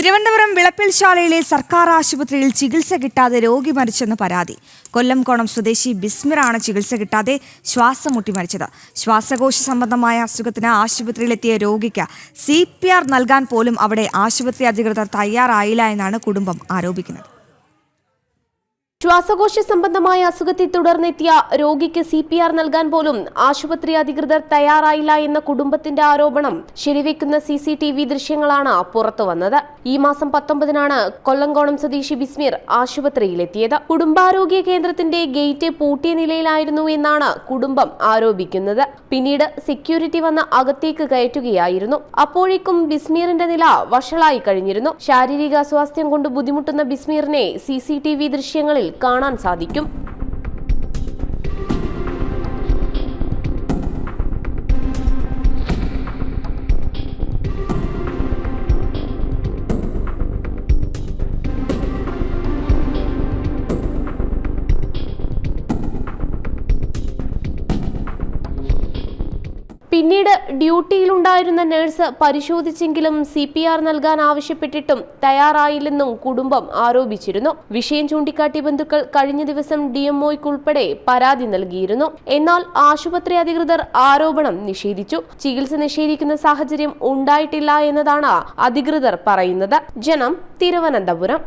തിരുവനന്തപുരം വിളപ്പിൽശാലയിലെ സർക്കാർ ആശുപത്രിയിൽ ചികിത്സ കിട്ടാതെ രോഗി മരിച്ചെന്ന് പരാതി. കൊല്ലംകോണം സ്വദേശി ബിസ്മിറാണ് ചികിത്സ കിട്ടാതെ ശ്വാസം മുട്ടി മരിച്ചത്. ശ്വാസകോശ സംബന്ധമായ അസുഖത്തിന് ആശുപത്രിയിലെത്തിയ രോഗിക്ക് സി നൽകാൻ പോലും അവിടെ ആശുപത്രി അധികൃതർ തയ്യാറായില്ല എന്നാണ് കുടുംബം ആരോപിക്കുന്നത്. ശ്വാസകോശ സംബന്ധമായ അസുഖത്തെ തുടർന്നെത്തിയ രോഗിക്ക് സി പി ആർ നൽകാൻ പോലും ആശുപത്രി അധികൃതർ തയ്യാറായില്ല എന്ന കുടുംബത്തിന്റെ ആരോപണം ശരിവെക്കുന്ന സി സി ടി വി ദൃശ്യങ്ങളാണ് പുറത്തുവന്നത് ഈ മാസം പത്തൊമ്പതിനാണ് കൊല്ലങ്കോണം സ്വദേശി ബിസ്മീർ ആശുപത്രിയിലെത്തിയത്. കുടുംബാരോഗ്യ കേന്ദ്രത്തിന്റെ ഗേറ്റ് പൂട്ടിയ നിലയിലായിരുന്നു എന്നാണ് കുടുംബം ആരോപിക്കുന്നത്. പിന്നീട് സെക്യൂരിറ്റി വന്ന് അകത്തേക്ക് കയറ്റുകയായിരുന്നു. അപ്പോഴേക്കും ബിസ്മീറിന്റെ നില വഷളായി കഴിഞ്ഞിരുന്നു. ശാരീരിക അസ്വാസ്ഥ്യം കൊണ്ട് ബുദ്ധിമുട്ടുന്ന ബിസ്മീറിനെ സി സി ടി വി ദൃശ്യങ്ങളിൽ കാണാൻ സാധിക്കും. പിന്നീട് ഡ്യൂട്ടിയിലുണ്ടായിരുന്ന നഴ്സ് പരിശോധിച്ചെങ്കിലും സി പി ആർ നൽകാൻ ആവശ്യപ്പെട്ടിട്ടും തയ്യാറായില്ലെന്നും കുടുംബം ആരോപിച്ചിരുന്നു. വിഷയം ചൂണ്ടിക്കാട്ടി ബന്ധുക്കൾ കഴിഞ്ഞ ദിവസം ഡി പരാതി നൽകിയിരുന്നു. എന്നാൽ ആശുപത്രി അധികൃതർ ആരോപണം നിഷേധിച്ചു. ചികിത്സ നിഷേധിക്കുന്ന സാഹചര്യം ഉണ്ടായിട്ടില്ല എന്നതാണ് അധികൃതർ പറയുന്നത്. ജനം തിരുവനന്തപുരം.